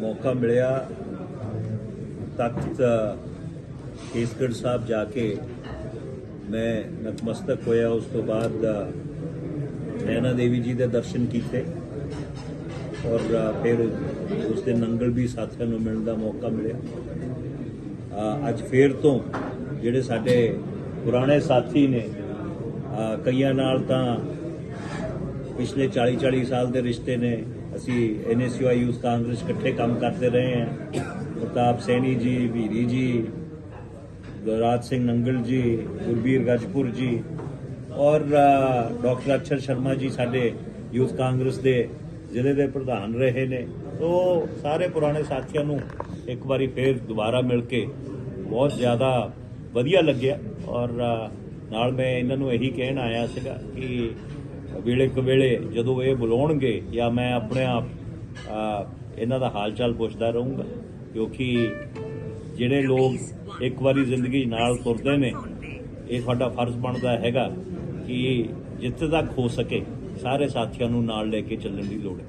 ਮੌਕਾ ਮਿਲਿਆ, ਤਖਤ, ਕੇਸਗੜ੍ਹ ਸਾਹਿਬ ਜਾ ਕੇ ਮੈਂ ਨਤਮਸਤਕ ਹੋਇਆ। ਉਸ ਤੋਂ ਬਾਅਦ ਨੈਣਾ ਦੇਵੀ ਜੀ ਦੇ ਦਰਸ਼ਨ ਕੀਤੇ ਔਰ ਫਿਰ ਉਸ ਦੇ ਨੰਗਲ ਵੀ ਸਾਥੀਆਂ ਨੂੰ ਮਿਲਣ ਦਾ ਮੌਕਾ ਮਿਲਿਆ। ਅੱਜ ਫੇਰ ਤੋਂ ਜਿਹੜੇ ਸਾਡੇ ਪੁਰਾਣੇ ਸਾਥੀ ਨੇ ਕਈਆਂ ਨਾਲ ਤਾਂ ਪਿਛਲੇ 40 40 ਸਾਲ ਦੇ ਰਿਸ਼ਤੇ ਨੇ। ਅਸੀਂ ਐਨਐਸਯੂਆਈ ਯੂਥ ਕਾਂਗਰਸ ਇਕੱਠੇ ਕੰਮ ਕਰਦੇ ਰਹੇ ਹਾਂ। ਪ੍ਰਤਾਪ ਸੈਣੀ ਜੀ ਵੀਰੀ ਜੀ ਗੁਰਰਾਜ ਸਿੰਘ ਨੰਗਲ ਜੀ ਗੁਰਬੀਰ ਗਜਪੁਰ ਜੀ ਔਰ ਅ, ਡਾਕਟਰ ਅਕਸ਼ਰ ਸ਼ਰਮਾ ਜੀ ਸਾਡੇ ਯੂਥ ਕਾਂਗਰਸ ਦੇ ਜ਼ਿਲ੍ਹੇ ਦੇ ਪ੍ਰਧਾਨ ਰਹੇ ਨੇ। ਤੋ ਸਾਰੇ ਪੁਰਾਣੇ ਸਾਥੀਆਂ ਨੂੰ ਇੱਕ ਵਾਰੀ ਫੇਰ ਦੁਬਾਰਾ ਮਿਲ ਕੇ ਬਹੁਤ ਜ਼ਿਆਦਾ ਵਧੀਆ ਲੱਗਿਆ ਔਰ ਨਾਲ ਮੈਂ ਇਹਨਾਂ ਨੂੰ ਇਹੀ ਕਹਿਣ ਆਇਆ ਸੀਗਾ ਕਿ ਵੇਲੇ ਕਵੇਲੇ ਜਦੋਂ ਇਹ ਬੁਲਾਉਣਗੇ ਜਾਂ ਮੈਂ ਆਪਣੇ ਆਪ ਇਹਨਾਂ ਦਾ ਹਾਲ ਚਾਲ ਪੁੱਛਦਾ ਰਹੂੰਗਾ, ਕਿਉਂਕਿ ਜਿਹੜੇ ਲੋਕ ਇੱਕ ਵਾਰੀ ਜ਼ਿੰਦਗੀ ਨਾਲ ਤੁਰਦੇ ਨੇ, ਇਹ ਸਾਡਾ ਫਰਜ਼ ਬਣਦਾ ਹੈਗਾ ਕਿ ਜਿੱਥੇ ਤੱਕ ਹੋ ਸਕੇ ਸਾਰੇ ਸਾਥੀਆਂ ਨੂੰ ਨਾਲ ਲੈ ਕੇ ਚੱਲਣ ਦੀ ਲੋੜ ਹੈ।